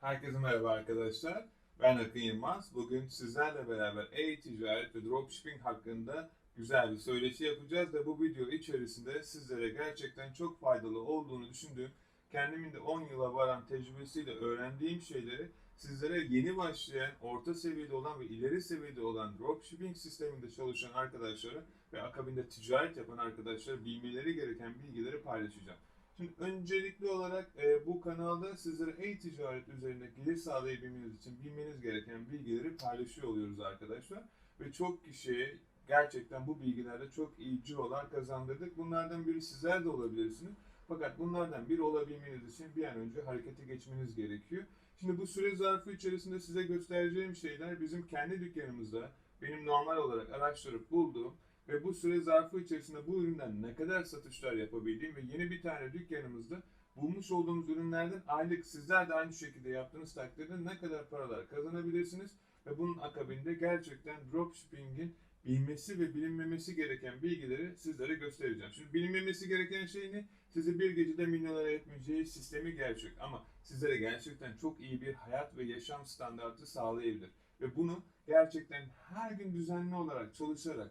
Herkese merhaba arkadaşlar. Ben Akın Yılmaz. Bugün sizlerle beraber e-ticaret ve dropshipping hakkında güzel bir söyleşi yapacağız ve bu video içerisinde sizlere gerçekten çok faydalı olduğunu düşündüğüm, kendimin de 10 yıla varan tecrübesiyle öğrendiğim şeyleri sizlere yeni başlayan, orta seviyede olan ve ileri seviyede olan dropshipping sisteminde çalışan arkadaşlara ve akabinde ticaret yapan arkadaşlara bilmeleri gereken bilgileri paylaşacağım. Şimdi öncelikli olarak e, bu kanalda sizlere e-ticaret üzerinde gelir sağlayabilmeniz için bilmeniz gereken bilgileri paylaşıyor oluyoruz arkadaşlar. Ve çok kişiye gerçekten bu bilgilerde çok iyi cirolar kazandırdık. Bunlardan biri sizler de olabilirsiniz. Fakat bunlardan biri olabilmeniz için bir an önce harekete geçmeniz gerekiyor. Şimdi bu süre zarfı içerisinde size göstereceğim şeyler bizim kendi dükkanımızda benim normal olarak araştırıp bulduğum ve bu süre zarfı içerisinde bu üründen ne kadar satışlar yapabildiğim ve yeni bir tane dükkanımızda bulmuş olduğumuz ürünlerden aylık sizler de aynı şekilde yaptığınız takdirde ne kadar paralar kazanabilirsiniz ve bunun akabinde gerçekten dropshipping'in bilmesi ve bilinmemesi gereken bilgileri sizlere göstereceğim. Şimdi bilinmemesi gereken şey ne? Sizi bir gecede milyonlara etmeyeceği sistemi gerçek ama sizlere gerçekten çok iyi bir hayat ve yaşam standartı sağlayabilir. Ve bunu gerçekten her gün düzenli olarak çalışarak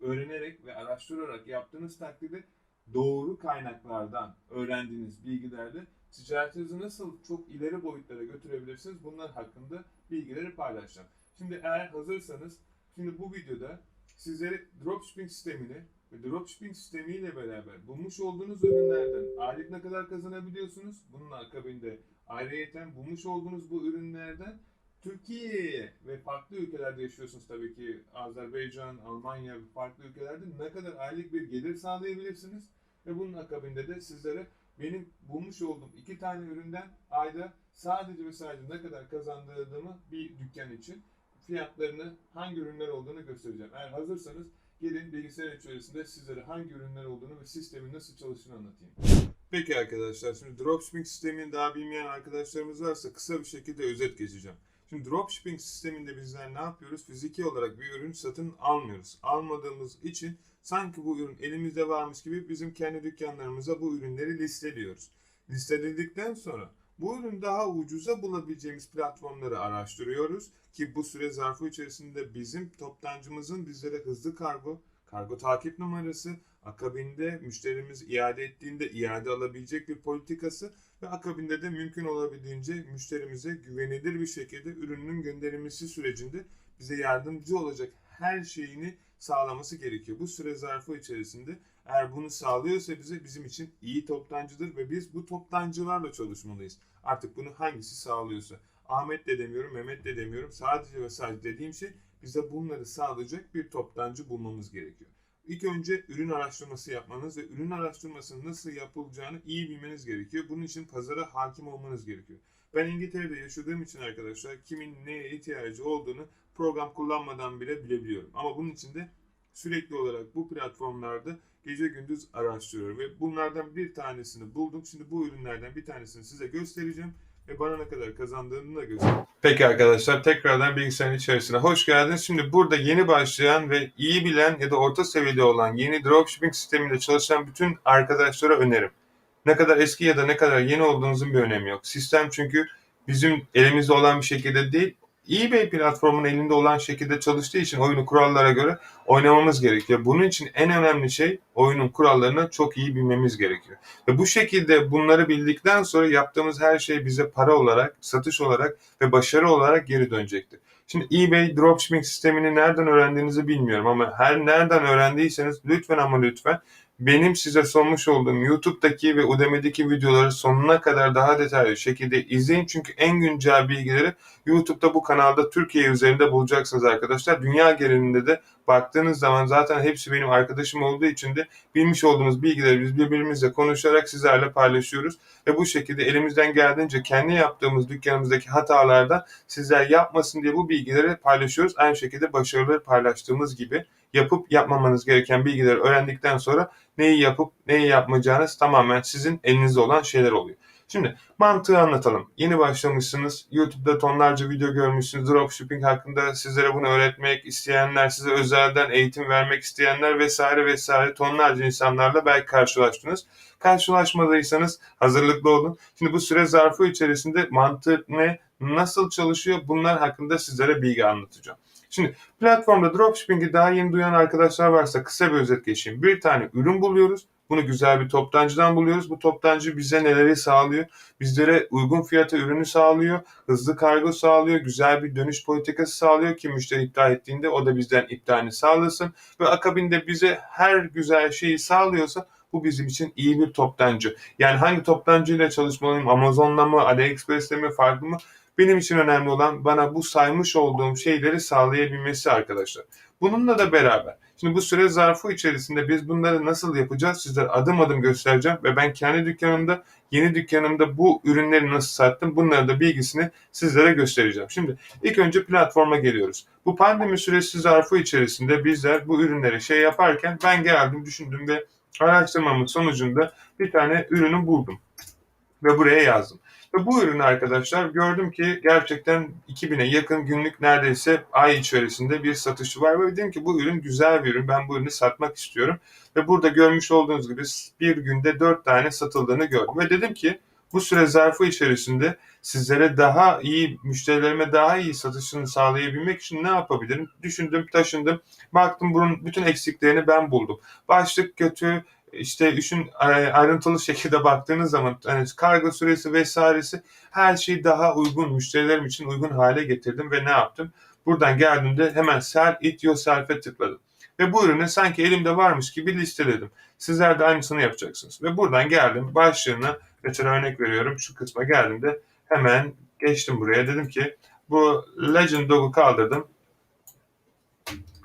öğrenerek ve araştırarak yaptığınız takdirde doğru kaynaklardan öğrendiğiniz bilgilerde ticaretinizi nasıl çok ileri boyutlara götürebilirsiniz bunlar hakkında bilgileri paylaşacağım. Şimdi eğer hazırsanız şimdi bu videoda sizlere dropshipping sistemini ve dropshipping sistemiyle beraber bulmuş olduğunuz ürünlerden aylık ne kadar kazanabiliyorsunuz? Bunun akabinde ayrıyeten bulmuş olduğunuz bu ürünlerden Türkiye'ye ve farklı ülkelerde yaşıyorsunuz tabii ki Azerbaycan, Almanya ve farklı ülkelerde ne kadar aylık bir gelir sağlayabilirsiniz ve bunun akabinde de sizlere benim bulmuş olduğum iki tane üründen ayda sadece ve sadece ne kadar kazandırdığımı bir dükkan için fiyatlarını hangi ürünler olduğunu göstereceğim. Eğer hazırsanız gelin bilgisayar içerisinde sizlere hangi ürünler olduğunu ve sistemin nasıl çalıştığını anlatayım. Peki arkadaşlar şimdi dropshipping sistemini daha bilmeyen arkadaşlarımız varsa kısa bir şekilde özet geçeceğim. Şimdi dropshipping sisteminde bizler ne yapıyoruz? Fiziki olarak bir ürün satın almıyoruz. Almadığımız için sanki bu ürün elimizde varmış gibi bizim kendi dükkanlarımıza bu ürünleri listeliyoruz. Listeledikten sonra bu ürün daha ucuza bulabileceğimiz platformları araştırıyoruz ki bu süre zarfı içerisinde bizim toptancımızın bizlere hızlı kargo, kargo takip numarası, akabinde müşterimiz iade ettiğinde iade alabilecek bir politikası ve akabinde de mümkün olabildiğince müşterimize güvenilir bir şekilde ürünün gönderilmesi sürecinde bize yardımcı olacak her şeyini sağlaması gerekiyor. Bu süre zarfı içerisinde eğer bunu sağlıyorsa bize bizim için iyi toptancıdır ve biz bu toptancılarla çalışmalıyız. Artık bunu hangisi sağlıyorsa. Ahmet de demiyorum, Mehmet de demiyorum. Sadece ve sadece dediğim şey bize bunları sağlayacak bir toptancı bulmamız gerekiyor. İlk önce ürün araştırması yapmanız ve ürün araştırmasının nasıl yapılacağını iyi bilmeniz gerekiyor. Bunun için pazara hakim olmanız gerekiyor. Ben İngiltere'de yaşadığım için arkadaşlar kimin neye ihtiyacı olduğunu program kullanmadan bile bilebiliyorum. Ama bunun için de sürekli olarak bu platformlarda gece gündüz araştırıyorum ve bunlardan bir tanesini buldum. Şimdi bu ürünlerden bir tanesini size göstereceğim ve bana ne kadar kazandığını da göstereceğim. Peki arkadaşlar tekrardan bilgisayarın içerisine hoş geldiniz. Şimdi burada yeni başlayan ve iyi bilen ya da orta seviyede olan yeni dropshipping sisteminde çalışan bütün arkadaşlara önerim. Ne kadar eski ya da ne kadar yeni olduğunuzun bir önemi yok. Sistem çünkü bizim elimizde olan bir şekilde değil, eBay platformunun elinde olan şekilde çalıştığı için oyunu kurallara göre oynamamız gerekiyor. Bunun için en önemli şey oyunun kurallarını çok iyi bilmemiz gerekiyor. Ve bu şekilde bunları bildikten sonra yaptığımız her şey bize para olarak, satış olarak ve başarı olarak geri dönecektir. Şimdi eBay dropshipping sistemini nereden öğrendiğinizi bilmiyorum ama her nereden öğrendiyseniz lütfen ama lütfen benim size sunmuş olduğum YouTube'daki ve Udemy'deki videoları sonuna kadar daha detaylı şekilde izleyin. Çünkü en güncel bilgileri YouTube'da bu kanalda Türkiye üzerinde bulacaksınız arkadaşlar. Dünya genelinde de baktığınız zaman zaten hepsi benim arkadaşım olduğu için de bilmiş olduğumuz bilgileri biz birbirimizle konuşarak sizlerle paylaşıyoruz. Ve bu şekilde elimizden geldiğince kendi yaptığımız dükkanımızdaki hatalardan sizler yapmasın diye bu bilgileri paylaşıyoruz. Aynı şekilde başarıları paylaştığımız gibi yapıp yapmamanız gereken bilgileri öğrendikten sonra neyi yapıp neyi yapmayacağınız tamamen sizin elinizde olan şeyler oluyor. Şimdi mantığı anlatalım. Yeni başlamışsınız. YouTube'da tonlarca video görmüşsünüz. Dropshipping hakkında sizlere bunu öğretmek isteyenler, size özelden eğitim vermek isteyenler vesaire vesaire tonlarca insanlarla belki karşılaştınız. Karşılaşmadıysanız hazırlıklı olun. Şimdi bu süre zarfı içerisinde mantık ne, nasıl çalışıyor bunlar hakkında sizlere bilgi anlatacağım. Şimdi platformda dropshipping'i daha yeni duyan arkadaşlar varsa kısa bir özet geçeyim. Bir tane ürün buluyoruz. Bunu güzel bir toptancıdan buluyoruz. Bu toptancı bize neleri sağlıyor? Bizlere uygun fiyata ürünü sağlıyor, hızlı kargo sağlıyor, güzel bir dönüş politikası sağlıyor ki müşteri iptal ettiğinde o da bizden iptalini sağlasın. Ve akabinde bize her güzel şeyi sağlıyorsa bu bizim için iyi bir toptancı. Yani hangi toptancıyla çalışmalıyım? Amazon'la mı, AliExpress'le mi, farklı mı? Benim için önemli olan bana bu saymış olduğum şeyleri sağlayabilmesi arkadaşlar. Bununla da beraber Şimdi bu süre zarfı içerisinde biz bunları nasıl yapacağız sizlere adım adım göstereceğim ve ben kendi dükkanımda, yeni dükkanımda bu ürünleri nasıl sattım bunların da bilgisini sizlere göstereceğim. Şimdi ilk önce platforma geliyoruz. Bu pandemi süresi zarfı içerisinde bizler bu ürünleri şey yaparken ben geldim düşündüm ve araştırmamın sonucunda bir tane ürünü buldum ve buraya yazdım. Ve bu ürünü arkadaşlar gördüm ki gerçekten 2000'e yakın günlük neredeyse ay içerisinde bir satışı var. Ve dedim ki bu ürün güzel bir ürün. Ben bu ürünü satmak istiyorum. Ve burada görmüş olduğunuz gibi bir günde 4 tane satıldığını gördüm. Ve dedim ki bu süre zarfı içerisinde sizlere daha iyi, müşterilerime daha iyi satışını sağlayabilmek için ne yapabilirim? Düşündüm, taşındım. Baktım bunun bütün eksiklerini ben buldum. Başlık kötü, işte işin ayrıntılı şekilde baktığınız zaman hani kargo süresi vesairesi her şeyi daha uygun müşterilerim için uygun hale getirdim ve ne yaptım? Buradan geldiğimde hemen sell it yourself'e tıkladım. Ve bu ürünü sanki elimde varmış gibi listeledim. Sizler de aynısını yapacaksınız. Ve buradan geldim başlığına mesela örnek veriyorum şu kısma geldiğimde hemen geçtim buraya dedim ki bu Legend Dog'u kaldırdım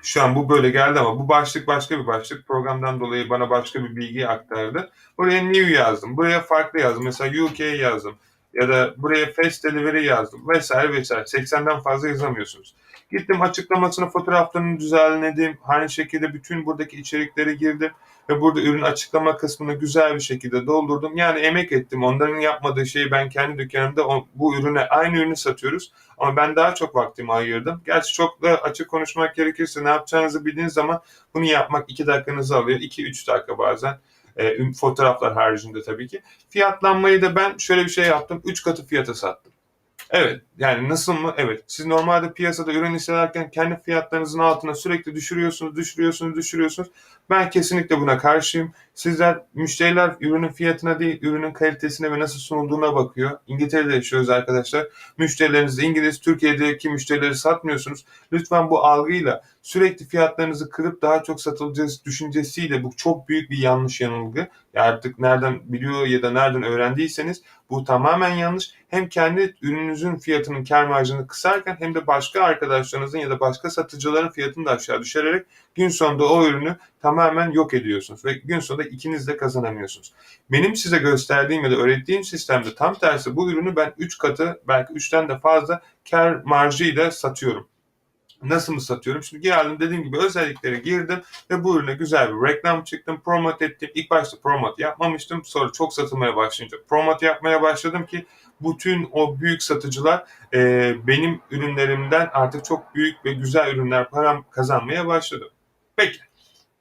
şu an bu böyle geldi ama bu başlık başka bir başlık. Programdan dolayı bana başka bir bilgi aktardı. Buraya new yazdım. Buraya farklı yazdım. Mesela UK yazdım. Ya da buraya fast delivery yazdım. Vesaire vesaire. 80'den fazla yazamıyorsunuz. Gittim açıklamasını fotoğraflarını düzenledim. Aynı şekilde bütün buradaki içerikleri girdim. Ve burada ürün açıklama kısmını güzel bir şekilde doldurdum. Yani emek ettim. Onların yapmadığı şeyi ben kendi dükkanımda bu ürüne aynı ürünü satıyoruz. Ama ben daha çok vaktimi ayırdım. Gerçi çok da açık konuşmak gerekirse ne yapacağınızı bildiğiniz zaman bunu yapmak 2 dakikanızı alıyor. 2-3 dakika bazen. E, fotoğraflar haricinde tabii ki. Fiyatlanmayı da ben şöyle bir şey yaptım. 3 katı fiyata sattım. Evet. Yani nasıl mı? Evet. Siz normalde piyasada ürün isterken kendi fiyatlarınızın altına sürekli düşürüyorsunuz, düşürüyorsunuz, düşürüyorsunuz. Ben kesinlikle buna karşıyım. Sizler, müşteriler ürünün fiyatına değil, ürünün kalitesine ve nasıl sunulduğuna bakıyor. İngiltere'de yaşıyoruz arkadaşlar. Müşterileriniz İngiliz, Türkiye'deki müşterileri satmıyorsunuz. Lütfen bu algıyla sürekli fiyatlarınızı kırıp daha çok satılacağız düşüncesiyle bu çok büyük bir yanlış yanılgı. Ya artık nereden biliyor ya da nereden öğrendiyseniz bu tamamen yanlış. Hem kendi ürününüzün fiyatının kar marjını kısarken hem de başka arkadaşlarınızın ya da başka satıcıların fiyatını da aşağı düşürerek gün sonunda o ürünü tamamen yok ediyorsunuz ve gün sonunda ikiniz de kazanamıyorsunuz. Benim size gösterdiğim ya da öğrettiğim sistemde tam tersi bu ürünü ben 3 katı belki 3'ten de fazla kar marjıyla satıyorum. Nasıl mı satıyorum? Şimdi geldim dediğim gibi özelliklere girdim ve bu ürüne güzel bir reklam çıktım. Promote ettim. İlk başta promote yapmamıştım. Sonra çok satılmaya başlayınca promote yapmaya başladım ki bütün o büyük satıcılar e, benim ürünlerimden artık çok büyük ve güzel ürünler param kazanmaya başladı. Peki.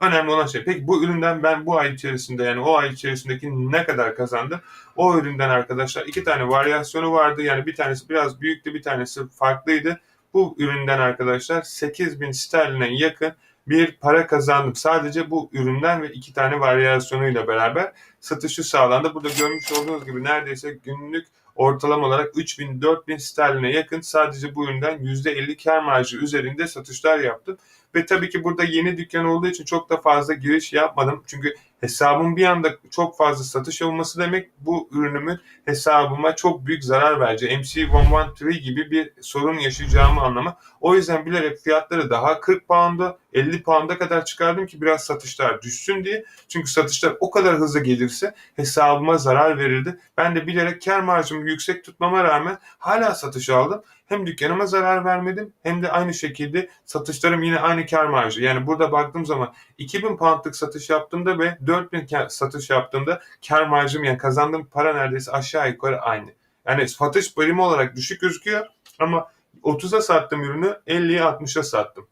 Önemli olan şey. Peki bu üründen ben bu ay içerisinde yani o ay içerisindeki ne kadar kazandım? O üründen arkadaşlar iki tane varyasyonu vardı. Yani bir tanesi biraz büyüktü, bir tanesi farklıydı. Bu üründen arkadaşlar 8000 sterline yakın bir para kazandım. Sadece bu üründen ve iki tane varyasyonuyla beraber satışı sağlandı. Burada görmüş olduğunuz gibi neredeyse günlük ortalama olarak 3000-4000 sterline yakın sadece bu üründen %50 kar marjı üzerinde satışlar yaptım. Ve tabii ki burada yeni dükkan olduğu için çok da fazla giriş yapmadım. Çünkü hesabım bir anda çok fazla satış olması demek bu ürünümün hesabıma çok büyük zarar verecek. MC113 gibi bir sorun yaşayacağımı anlama. O yüzden bilerek fiyatları daha 40 pound'a 50 pound'a kadar çıkardım ki biraz satışlar düşsün diye. Çünkü satışlar o kadar hızlı gelirse hesabıma zarar verirdi. Ben de bilerek kar marjımı yüksek tutmama rağmen hala satış aldım. Hem dükkanıma zarar vermedim hem de aynı şekilde satışlarım yine aynı kar marjı. Yani burada baktığım zaman 2000 poundlık satış yaptığımda ve 4000 ka- satış yaptığımda kar marjım yani kazandığım para neredeyse aşağı yukarı aynı. Yani satış bölümü olarak düşük gözüküyor ama 30'a sattığım ürünü 50'ye 60'a sattım.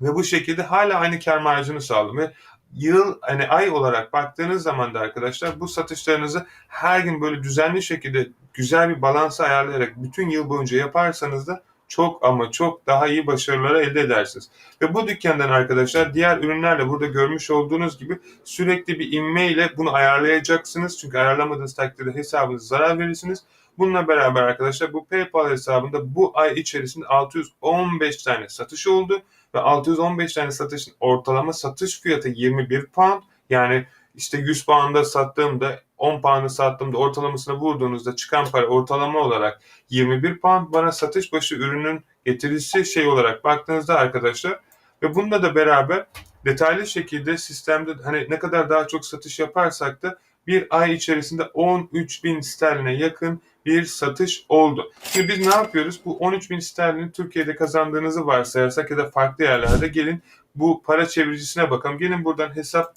Ve bu şekilde hala aynı kar marjını sağladım. Ve yıl hani ay olarak baktığınız zaman da arkadaşlar bu satışlarınızı her gün böyle düzenli şekilde güzel bir balansı ayarlayarak bütün yıl boyunca yaparsanız da çok ama çok daha iyi başarıları elde edersiniz. Ve bu dükkandan arkadaşlar diğer ürünlerle burada görmüş olduğunuz gibi sürekli bir inmeyle bunu ayarlayacaksınız. Çünkü ayarlamadığınız takdirde hesabınıza zarar verirsiniz. Bununla beraber arkadaşlar bu PayPal hesabında bu ay içerisinde 615 tane satış oldu ve 615 tane satışın ortalama satış fiyatı 21 pound. Yani işte 100 pound'a sattığımda 10 pound'a sattığımda ortalamasına vurduğunuzda çıkan para ortalama olarak 21 pound bana satış başı ürünün getirisi şey olarak baktığınızda arkadaşlar ve bununla da beraber detaylı şekilde sistemde hani ne kadar daha çok satış yaparsak da bir ay içerisinde 13 bin sterline yakın bir satış oldu. Şimdi biz ne yapıyoruz? Bu 13 bin sterlini Türkiye'de kazandığınızı varsayarsak ya da farklı yerlerde gelin bu para çeviricisine bakalım. Gelin buradan hesap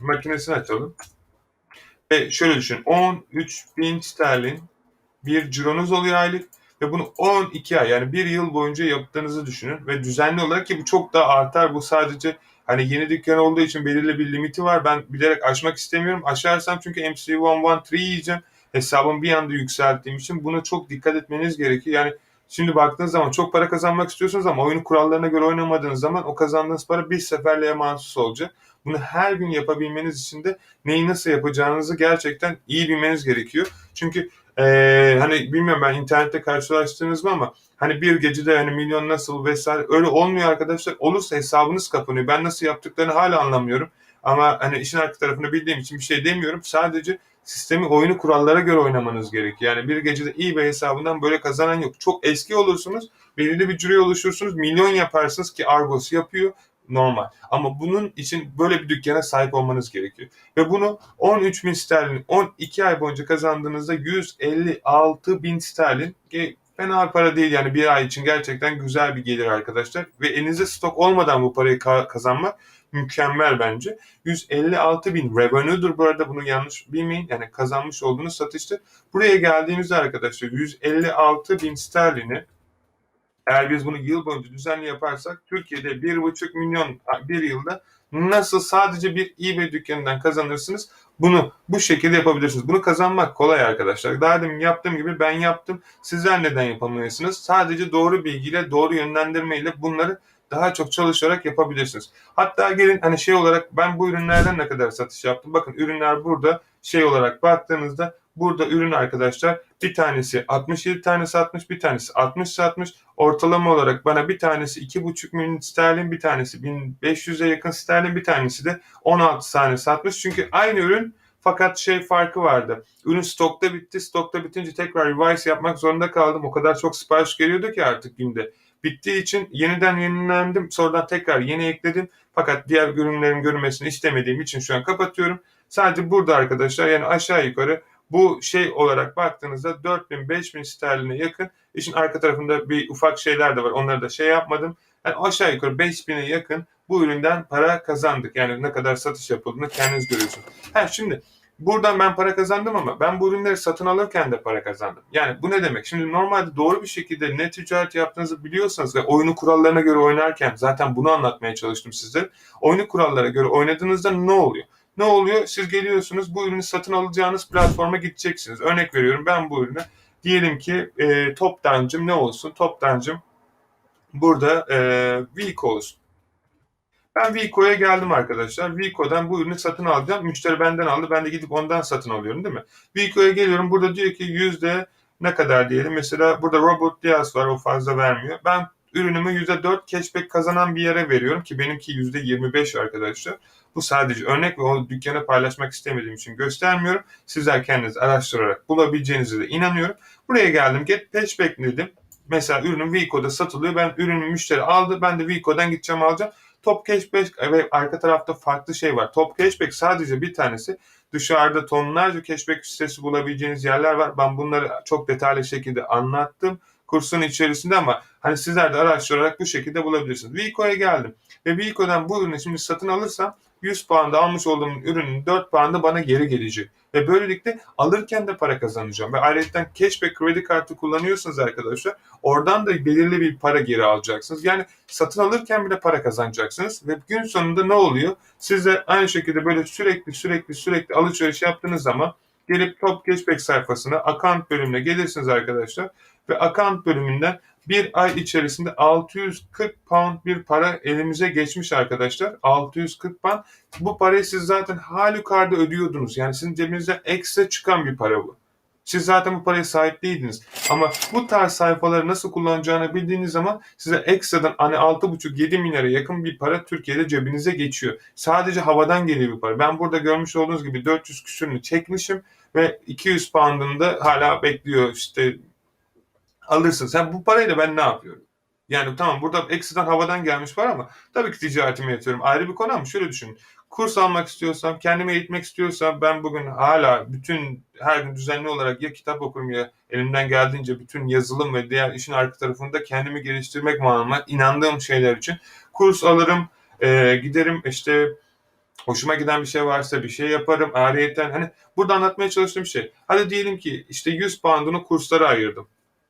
makinesini açalım. Ve şöyle düşün. 13 bin sterlin bir cironuz oluyor aylık ve bunu 12 ay yani bir yıl boyunca yaptığınızı düşünün ve düzenli olarak ki bu çok daha artar. Bu sadece hani yeni dükkan olduğu için belirli bir limiti var. Ben bilerek aşmak istemiyorum. Aşarsam çünkü MC113 yiyeceğim. Hesabımı bir anda yükselttiğim için buna çok dikkat etmeniz gerekiyor. Yani şimdi baktığınız zaman çok para kazanmak istiyorsunuz ama oyunu kurallarına göre oynamadığınız zaman o kazandığınız para bir seferliğe mahsus olacak. Bunu her gün yapabilmeniz için de neyi nasıl yapacağınızı gerçekten iyi bilmeniz gerekiyor. Çünkü ee, hani bilmiyorum ben internette karşılaştınız mı ama hani bir gecede hani milyon nasıl vesaire öyle olmuyor arkadaşlar. Olursa hesabınız kapanıyor. Ben nasıl yaptıklarını hala anlamıyorum. Ama hani işin arka tarafını bildiğim için bir şey demiyorum. Sadece sistemi oyunu kurallara göre oynamanız gerekiyor. Yani bir gecede iyi bir hesabından böyle kazanan yok. Çok eski olursunuz, belirli bir cüre oluşursunuz, milyon yaparsınız ki Argos yapıyor normal. Ama bunun için böyle bir dükkana sahip olmanız gerekiyor. Ve bunu 13 bin sterlin 12 ay boyunca kazandığınızda 156 bin sterlin ki fena para değil yani bir ay için gerçekten güzel bir gelir arkadaşlar. Ve elinizde stok olmadan bu parayı ka- kazanmak mükemmel bence. 156 bin revenue'dur bu arada bunu yanlış bilmeyin. Yani kazanmış olduğunuz satıştır. Buraya geldiğimizde arkadaşlar 156 bin sterlini eğer biz bunu yıl boyunca düzenli yaparsak Türkiye'de 1,5 milyon bir yılda nasıl sadece bir eBay dükkanından kazanırsınız bunu bu şekilde yapabilirsiniz. Bunu kazanmak kolay arkadaşlar. Daha demin yaptığım gibi ben yaptım. Sizler neden yapamıyorsunuz? Sadece doğru bilgiyle, doğru yönlendirmeyle bunları daha çok çalışarak yapabilirsiniz. Hatta gelin hani şey olarak ben bu ürünlerden ne kadar satış yaptım. Bakın ürünler burada şey olarak baktığınızda burada ürün arkadaşlar bir tanesi 67 tane satmış, bir tanesi 60 satmış. Ortalama olarak bana bir tanesi 2,5 milyon sterlin, bir tanesi 1500'e yakın sterlin, bir tanesi de 16 tane satmış. Çünkü aynı ürün fakat şey farkı vardı. Ürün stokta bitti. Stokta bitince tekrar revise yapmak zorunda kaldım. O kadar çok sipariş geliyordu ki artık günde. Bittiği için yeniden yenilendim. Sonradan tekrar yeni ekledim. Fakat diğer ürünlerin görünmesini istemediğim için şu an kapatıyorum. Sadece burada arkadaşlar yani aşağı yukarı bu şey olarak baktığınızda 4000-5000 sterline yakın. İşin arka tarafında bir ufak şeyler de var. Onları da şey yapmadım. Yani aşağı yukarı 5000'e yakın bu üründen para kazandık. Yani ne kadar satış yapıldığını kendiniz görüyorsunuz. Ha şimdi buradan ben para kazandım ama ben bu ürünleri satın alırken de para kazandım. Yani bu ne demek? Şimdi normalde doğru bir şekilde ne ticaret yaptığınızı biliyorsanız ve oyunu kurallarına göre oynarken zaten bunu anlatmaya çalıştım size. Oyunu kurallara göre oynadığınızda ne oluyor? Ne oluyor? Siz geliyorsunuz bu ürünü satın alacağınız platforma gideceksiniz. Örnek veriyorum ben bu ürünü diyelim ki e, toptancım ne olsun? Toptancım burada e, Vico olsun. Ben Vico'ya geldim arkadaşlar. Vico'dan bu ürünü satın alacağım. Müşteri benden aldı. Ben de gidip ondan satın alıyorum değil mi? Vico'ya geliyorum. Burada diyor ki yüzde ne kadar diyelim. Mesela burada Robot Diaz var. O fazla vermiyor. Ben ürünümü %4 cashback kazanan bir yere veriyorum ki benimki %25 arkadaşlar. Bu sadece örnek ve onu dükkana paylaşmak istemediğim için göstermiyorum. Sizler kendiniz araştırarak bulabileceğinize de inanıyorum. Buraya geldim. Get cashback dedim. Mesela ürünüm Vico'da satılıyor. Ben ürünü müşteri aldı. Ben de Vico'dan gideceğim alacağım. Top cashback ve arka tarafta farklı şey var. Top cashback sadece bir tanesi Dışarıda tonlarca cashback sitesi bulabileceğiniz yerler var. Ben bunları çok detaylı şekilde anlattım kursun içerisinde ama hani sizler de araştırarak bu şekilde bulabilirsiniz. Vico'ya geldim ve Vico'dan bu ürünü şimdi satın alırsam 100 puanda almış olduğum ürünün 4 puanı bana geri gelecek. Ve böylelikle alırken de para kazanacağım. Ve ayrıca cashback kredi kartı kullanıyorsunuz arkadaşlar. Oradan da belirli bir para geri alacaksınız. Yani satın alırken bile para kazanacaksınız. Ve gün sonunda ne oluyor? Siz de aynı şekilde böyle sürekli sürekli sürekli alışveriş yaptığınız zaman gelip Top Cashback sayfasına account bölümüne gelirsiniz arkadaşlar. Ve account bölümünden bir ay içerisinde 640 pound bir para elimize geçmiş arkadaşlar. 640 pound. Bu parayı siz zaten halükarda ödüyordunuz. Yani sizin cebinizden ekstra çıkan bir para bu. Siz zaten bu paraya sahip değildiniz. Ama bu tarz sayfaları nasıl kullanacağını bildiğiniz zaman size ekstradan hani 6,5-7 milyara yakın bir para Türkiye'de cebinize geçiyor. Sadece havadan geliyor bir para. Ben burada görmüş olduğunuz gibi 400 küsürünü çekmişim ve 200 pound'ını da hala bekliyor işte alırsın. Sen bu parayla ben ne yapıyorum? Yani tamam burada ekstradan havadan gelmiş var ama tabii ki ticaretime yatıyorum. Ayrı bir konu ama şöyle düşünün. Kurs almak istiyorsam, kendimi eğitmek istiyorsam ben bugün hala bütün her gün düzenli olarak ya kitap okurum ya elimden geldiğince bütün yazılım ve diğer işin arka tarafında kendimi geliştirmek manama inandığım şeyler için kurs alırım, e, giderim işte hoşuma giden bir şey varsa bir şey yaparım. Ayrıyeten hani burada anlatmaya çalıştığım şey. Hadi diyelim ki işte 100 pound'unu kurslara ayırdım.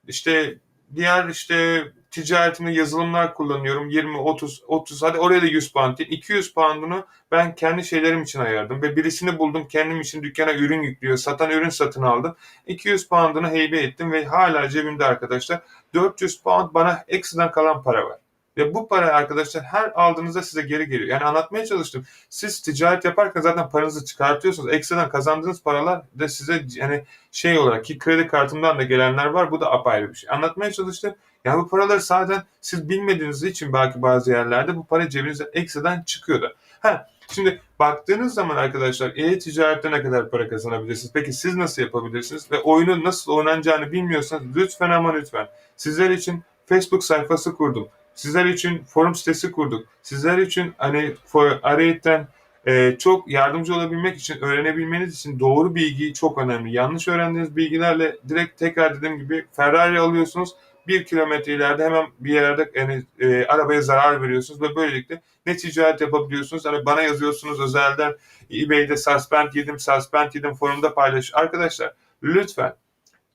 İşte diğer işte ticaretimde yazılımlar kullanıyorum. 20, 30, 30 hadi oraya da 100 pound değil. 200 pound'unu ben kendi şeylerim için ayırdım. Ve birisini buldum kendim için dükkana ürün yüklüyor. Satan ürün satın aldım. 200 pound'unu heybe ettim ve hala cebimde arkadaşlar 400 pound bana ekstradan kalan para var. Ve bu para arkadaşlar her aldığınızda size geri geliyor. Yani anlatmaya çalıştım. Siz ticaret yaparken zaten paranızı çıkartıyorsunuz. Ekstradan kazandığınız paralar da size yani şey olarak ki kredi kartımdan da gelenler var. Bu da apayrı bir şey. Anlatmaya çalıştım. Yani bu paraları zaten siz bilmediğiniz için belki bazı yerlerde bu para cebinize ekstradan çıkıyordu. Ha, şimdi baktığınız zaman arkadaşlar e-ticarette ne kadar para kazanabilirsiniz? Peki siz nasıl yapabilirsiniz? Ve oyunu nasıl oynanacağını bilmiyorsanız lütfen ama lütfen sizler için Facebook sayfası kurdum. Sizler için forum sitesi kurduk. Sizler için hani arayeten e, çok yardımcı olabilmek için, öğrenebilmeniz için doğru bilgi çok önemli. Yanlış öğrendiğiniz bilgilerle direkt tekrar dediğim gibi Ferrari alıyorsunuz. Bir kilometre ileride hemen bir yerde yani, e, arabaya zarar veriyorsunuz ve böylelikle ne ticaret yapabiliyorsunuz. Hani bana yazıyorsunuz özelden eBay'de suspend yedim, suspend yedim forumda paylaş. Arkadaşlar lütfen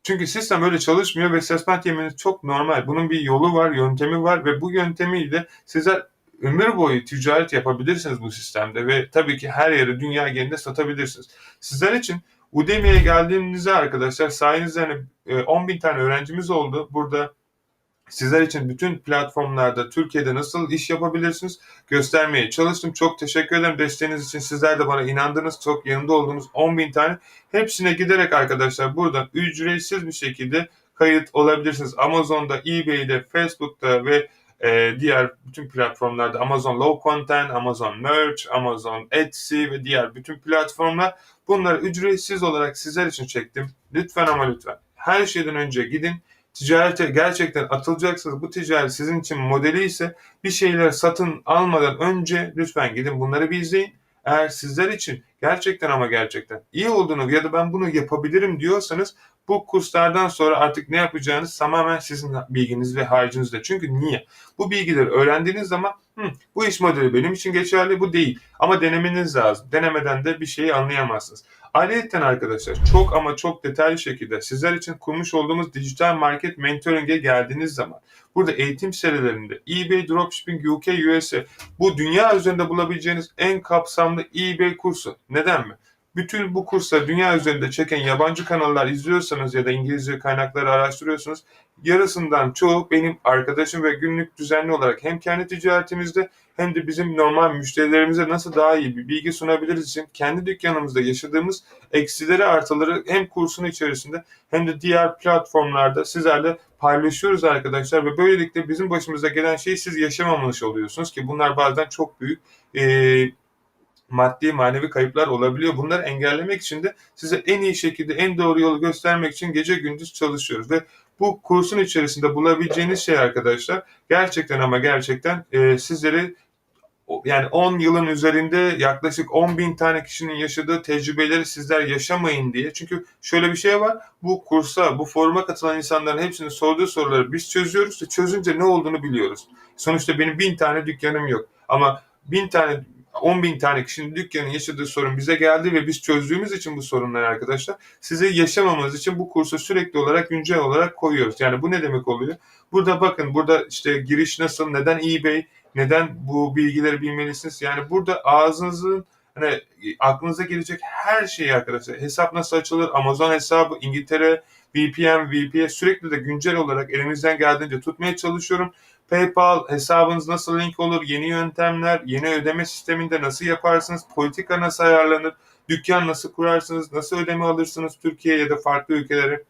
çünkü sistem öyle çalışmıyor ve suspend yemeniz çok normal. Bunun bir yolu var, yöntemi var ve bu yöntemiyle sizler ömür boyu ticaret yapabilirsiniz bu sistemde ve tabii ki her yere dünya genelinde satabilirsiniz. Sizler için Udemy'ye geldiğinizde arkadaşlar sayenizde hani 10 bin tane öğrencimiz oldu. Burada sizler için bütün platformlarda Türkiye'de nasıl iş yapabilirsiniz göstermeye çalıştım. Çok teşekkür ederim desteğiniz için. Sizler de bana inandınız. Çok yanında olduğunuz 10 bin tane. Hepsine giderek arkadaşlar buradan ücretsiz bir şekilde kayıt olabilirsiniz. Amazon'da, eBay'de, Facebook'ta ve e, diğer bütün platformlarda Amazon Low Content, Amazon Merch, Amazon Etsy ve diğer bütün platformlar bunları ücretsiz olarak sizler için çektim. Lütfen ama lütfen her şeyden önce gidin ticarete gerçekten atılacaksınız. Bu ticaret sizin için modeli ise bir şeyler satın almadan önce lütfen gidin bunları bir izleyin. Eğer sizler için gerçekten ama gerçekten iyi olduğunu ya da ben bunu yapabilirim diyorsanız bu kurslardan sonra artık ne yapacağınız tamamen sizin bilginiz ve harcınızda. Çünkü niye? Bu bilgileri öğrendiğiniz zaman Hı, bu iş modeli benim için geçerli bu değil. Ama denemeniz lazım. Denemeden de bir şeyi anlayamazsınız. Ayrıca arkadaşlar çok ama çok detaylı şekilde sizler için kurmuş olduğumuz dijital market mentoring'e geldiğiniz zaman burada eğitim serilerinde eBay Dropshipping UK USA bu dünya üzerinde bulabileceğiniz en kapsamlı eBay kursu. Neden mi? Bütün bu kursları dünya üzerinde çeken yabancı kanallar izliyorsanız ya da İngilizce kaynakları araştırıyorsunuz yarısından çoğu benim arkadaşım ve günlük düzenli olarak hem kendi ticaretimizde hem de bizim normal müşterilerimize nasıl daha iyi bir bilgi sunabiliriz için kendi dükkanımızda yaşadığımız eksileri artıları hem kursun içerisinde hem de diğer platformlarda sizlerle paylaşıyoruz arkadaşlar ve böylelikle bizim başımıza gelen şeyi siz yaşamamış oluyorsunuz ki bunlar bazen çok büyük e, maddi manevi kayıplar olabiliyor. Bunları engellemek için de size en iyi şekilde en doğru yolu göstermek için gece gündüz çalışıyoruz ve bu kursun içerisinde bulabileceğiniz şey arkadaşlar gerçekten ama gerçekten e, sizleri yani 10 yılın üzerinde yaklaşık 10 bin tane kişinin yaşadığı tecrübeleri sizler yaşamayın diye. Çünkü şöyle bir şey var. Bu kursa, bu foruma katılan insanların hepsinin sorduğu soruları biz çözüyoruz ve çözünce ne olduğunu biliyoruz. Sonuçta benim bin tane dükkanım yok. Ama bin tane 10 bin tane kişinin dükkanın yaşadığı sorun bize geldi ve biz çözdüğümüz için bu sorunları arkadaşlar size yaşamamanız için bu kursu sürekli olarak güncel olarak koyuyoruz. Yani bu ne demek oluyor? Burada bakın burada işte giriş nasıl, neden eBay, neden bu bilgileri bilmelisiniz? Yani burada ağzınızın hani aklınıza gelecek her şeyi arkadaşlar. Hesap nasıl açılır? Amazon hesabı, İngiltere, VPN, VPS sürekli de güncel olarak elimizden geldiğince tutmaya çalışıyorum. PayPal hesabınız nasıl link olur? Yeni yöntemler, yeni ödeme sisteminde nasıl yaparsınız? Politika nasıl ayarlanır? Dükkan nasıl kurarsınız? Nasıl ödeme alırsınız Türkiye ya da farklı ülkelere?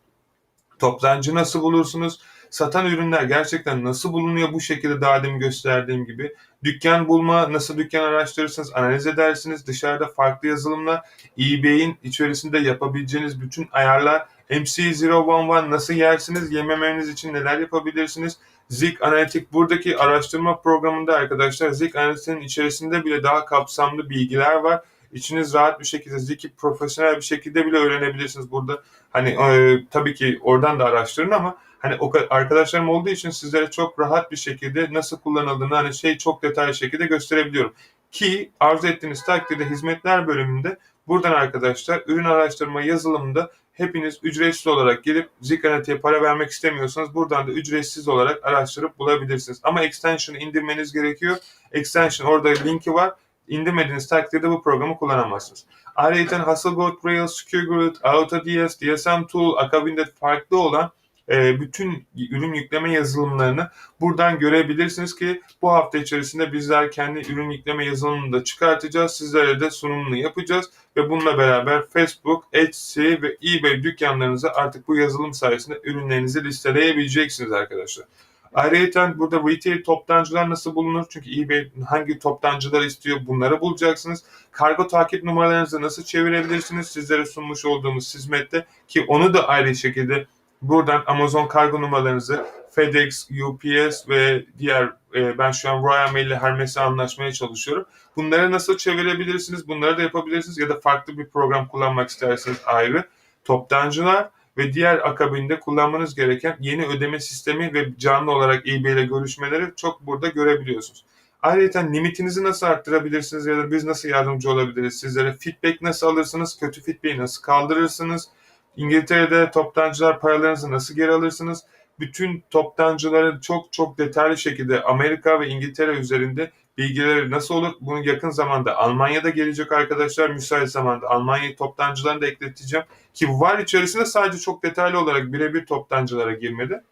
Toptancı nasıl bulursunuz? Satan ürünler gerçekten nasıl bulunuyor bu şekilde daha demin gösterdiğim gibi? Dükkan bulma, nasıl dükkan araştırırsınız, analiz edersiniz. Dışarıda farklı yazılımlar, eBay'in içerisinde yapabileceğiniz bütün ayarlar, MC011 nasıl yersiniz, yememeniz için neler yapabilirsiniz? Zik Analitik buradaki araştırma programında arkadaşlar Zik Analitik'in içerisinde bile daha kapsamlı bilgiler var. İçiniz rahat bir şekilde Zik'i profesyonel bir şekilde bile öğrenebilirsiniz. Burada hani e, tabii ki oradan da araştırın ama hani o arkadaşlarım olduğu için sizlere çok rahat bir şekilde nasıl kullanıldığını hani şey çok detaylı şekilde gösterebiliyorum. Ki arzu ettiğiniz takdirde hizmetler bölümünde buradan arkadaşlar ürün araştırma yazılımında hepiniz ücretsiz olarak gelip Zik Analytic'e para vermek istemiyorsanız buradan da ücretsiz olarak araştırıp bulabilirsiniz. Ama extension'ı indirmeniz gerekiyor. Extension orada linki var. İndirmediğiniz takdirde bu programı kullanamazsınız. Ayrıca Hasselblad, Rails, SecureGrid, AutoDS, DSM Tool akabinde farklı olan bütün ürün yükleme yazılımlarını buradan görebilirsiniz ki bu hafta içerisinde bizler kendi ürün yükleme yazılımını da çıkartacağız. Sizlere de sunumunu yapacağız ve bununla beraber Facebook, Etsy ve eBay dükkanlarınıza artık bu yazılım sayesinde ürünlerinizi listeleyebileceksiniz arkadaşlar. Ayrıca burada retail toptancılar nasıl bulunur? Çünkü eBay hangi toptancılar istiyor bunları bulacaksınız. Kargo takip numaralarınızı nasıl çevirebilirsiniz? Sizlere sunmuş olduğumuz hizmette ki onu da ayrı şekilde buradan Amazon kargo numaralarınızı FedEx, UPS ve diğer e, ben şu an Royal Mail ile Hermes'e anlaşmaya çalışıyorum. Bunları nasıl çevirebilirsiniz? Bunları da yapabilirsiniz ya da farklı bir program kullanmak isterseniz ayrı. Toptancılar ve diğer akabinde kullanmanız gereken yeni ödeme sistemi ve canlı olarak eBay ile görüşmeleri çok burada görebiliyorsunuz. Ayrıca limitinizi nasıl arttırabilirsiniz ya da biz nasıl yardımcı olabiliriz sizlere? Feedback nasıl alırsınız? Kötü feedback'i nasıl kaldırırsınız? İngiltere'de toptancılar paralarınızı nasıl geri alırsınız? Bütün toptancıların çok çok detaylı şekilde Amerika ve İngiltere üzerinde bilgileri nasıl olur? Bunu yakın zamanda Almanya'da gelecek arkadaşlar. Müsait zamanda Almanya toptancılarını da ekleteceğim. Ki var içerisinde sadece çok detaylı olarak birebir toptancılara girmedi.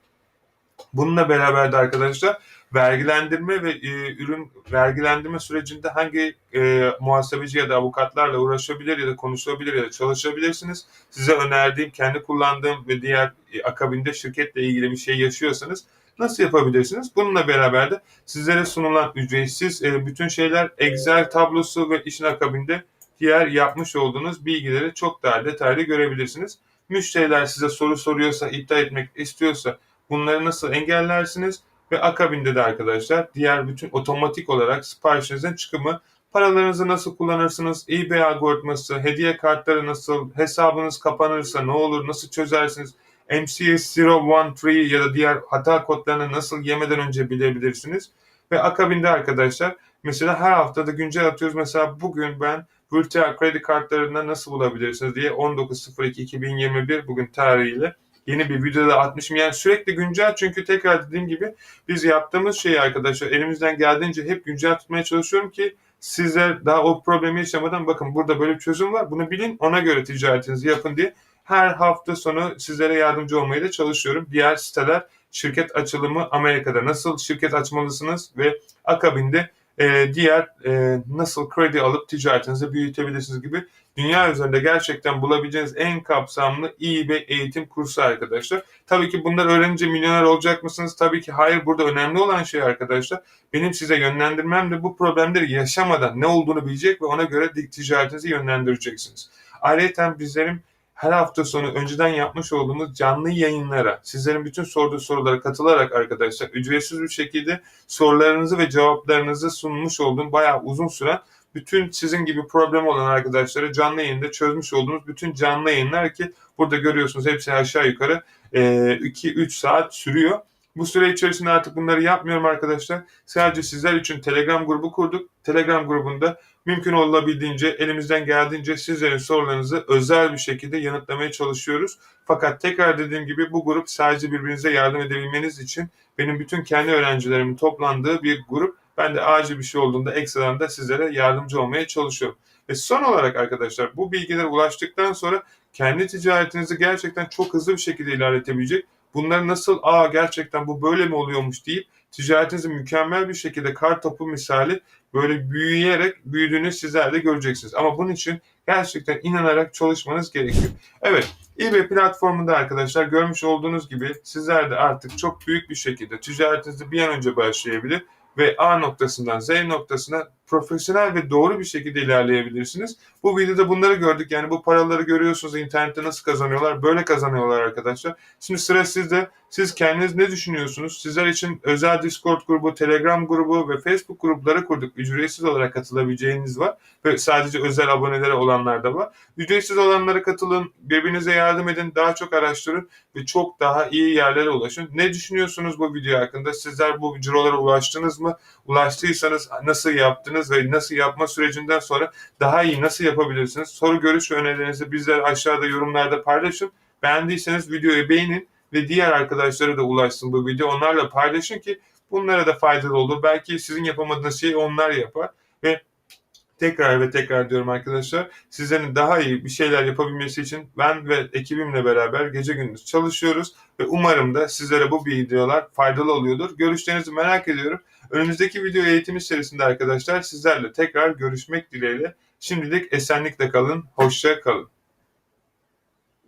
Bununla beraber de arkadaşlar vergilendirme ve e, ürün vergilendirme sürecinde hangi e, muhasebeci ya da avukatlarla uğraşabilir ya da konuşabilir ya da çalışabilirsiniz. Size önerdiğim, kendi kullandığım ve diğer e, akabinde şirketle ilgili bir şey yaşıyorsanız nasıl yapabilirsiniz? Bununla beraber de sizlere sunulan ücretsiz e, bütün şeyler Excel tablosu ve işin akabinde diğer yapmış olduğunuz bilgileri çok daha detaylı görebilirsiniz. Müşteriler size soru soruyorsa, iptal etmek istiyorsa bunları nasıl engellersiniz? Ve akabinde de arkadaşlar diğer bütün otomatik olarak siparişinizin çıkımı, paralarınızı nasıl kullanırsınız, eBay algoritması, hediye kartları nasıl, hesabınız kapanırsa ne olur, nasıl çözersiniz, MCS 013 ya da diğer hata kodlarını nasıl yemeden önce bilebilirsiniz. Ve akabinde arkadaşlar mesela her haftada güncel atıyoruz. Mesela bugün ben virtual kredi kartlarını nasıl bulabilirsiniz diye 19.02.2021 bugün tarihiyle yeni bir videoda atmışım. Yani sürekli güncel çünkü tekrar dediğim gibi biz yaptığımız şeyi arkadaşlar elimizden geldiğince hep güncel tutmaya çalışıyorum ki sizler daha o problemi yaşamadan bakın burada böyle bir çözüm var. Bunu bilin ona göre ticaretinizi yapın diye her hafta sonu sizlere yardımcı olmaya da çalışıyorum. Diğer siteler şirket açılımı Amerika'da nasıl şirket açmalısınız ve akabinde e, diğer e, nasıl kredi alıp ticaretinizi büyütebilirsiniz gibi dünya üzerinde gerçekten bulabileceğiniz en kapsamlı iyi bir eğitim kursu arkadaşlar. Tabii ki bunları öğrenince milyoner olacak mısınız? Tabii ki hayır. Burada önemli olan şey arkadaşlar benim size yönlendirmem de bu problemleri yaşamadan ne olduğunu bilecek ve ona göre ticaretinizi yönlendireceksiniz. Ayrıca bizlerin her hafta sonu önceden yapmış olduğumuz canlı yayınlara, sizlerin bütün sorduğu sorulara katılarak arkadaşlar ücretsiz bir şekilde sorularınızı ve cevaplarınızı sunmuş olduğum bayağı uzun süren bütün sizin gibi problem olan arkadaşlara canlı yayında çözmüş olduğumuz bütün canlı yayınlar ki burada görüyorsunuz hepsi aşağı yukarı 2-3 saat sürüyor. Bu süre içerisinde artık bunları yapmıyorum arkadaşlar. Sadece sizler için Telegram grubu kurduk. Telegram grubunda mümkün olabildiğince elimizden geldiğince sizlerin sorularınızı özel bir şekilde yanıtlamaya çalışıyoruz. Fakat tekrar dediğim gibi bu grup sadece birbirinize yardım edebilmeniz için benim bütün kendi öğrencilerimin toplandığı bir grup. Ben de acil bir şey olduğunda ekstradan da sizlere yardımcı olmaya çalışıyorum. Ve son olarak arkadaşlar bu bilgilere ulaştıktan sonra kendi ticaretinizi gerçekten çok hızlı bir şekilde ilerletebilecek. Bunları nasıl aa gerçekten bu böyle mi oluyormuş deyip ticaretinizi mükemmel bir şekilde kar topu misali böyle büyüyerek büyüdüğünü sizler de göreceksiniz. Ama bunun için gerçekten inanarak çalışmanız gerekiyor. Evet eBay platformunda arkadaşlar görmüş olduğunuz gibi sizler de artık çok büyük bir şekilde ticaretinizi bir an önce başlayabilir ve A noktasından Z noktasına profesyonel ve doğru bir şekilde ilerleyebilirsiniz. Bu videoda bunları gördük. Yani bu paraları görüyorsunuz internette nasıl kazanıyorlar. Böyle kazanıyorlar arkadaşlar. Şimdi sıra sizde. Siz kendiniz ne düşünüyorsunuz? Sizler için özel Discord grubu, Telegram grubu ve Facebook grupları kurduk. Ücretsiz olarak katılabileceğiniz var. Ve sadece özel abonelere olanlar da var. Ücretsiz olanlara katılın. Birbirinize yardım edin. Daha çok araştırın. Ve çok daha iyi yerlere ulaşın. Ne düşünüyorsunuz bu video hakkında? Sizler bu cirolara ulaştınız mı? Ulaştıysanız nasıl yaptınız ve nasıl yapma sürecinden sonra daha iyi nasıl yapabilirsiniz? Soru, görüş ve önerilerinizi bizler aşağıda yorumlarda paylaşın. Beğendiyseniz videoyu beğenin ve diğer arkadaşlara da ulaşsın bu video. Onlarla paylaşın ki bunlara da faydalı olur. Belki sizin yapamadığınız şeyi onlar yapar ve tekrar ve tekrar diyorum arkadaşlar sizlerin daha iyi bir şeyler yapabilmesi için ben ve ekibimle beraber gece gündüz çalışıyoruz ve umarım da sizlere bu videolar faydalı oluyordur. Görüşlerinizi merak ediyorum. Önümüzdeki video eğitimi serisinde arkadaşlar sizlerle tekrar görüşmek dileğiyle. Şimdilik esenlikle kalın, hoşça kalın.